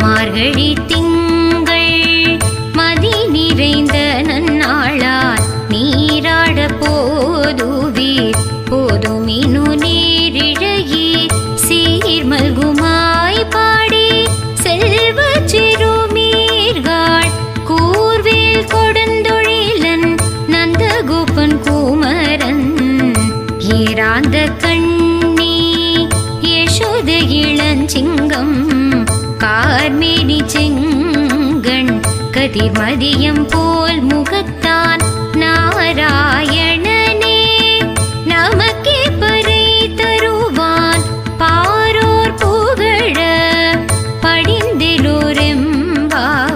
மார்கழி திங்கள் மதி நிறைந்த நன்னாளார் நீராட போதுவீர் போதுமினு நீரிழகி சீர்மல்குமாய் பாடி செல்வ சிறுமீர்கள் கூர்வேல் கொடுந்தொழிலன் நந்தகோபன் குமரன் ஏராந்த கண் கதிர் மதியம் போல் முகத்தான் நாராயணனே. நமக்கே பறை தருவான் பாரோர் புகழ படிந்திலோரெம்பா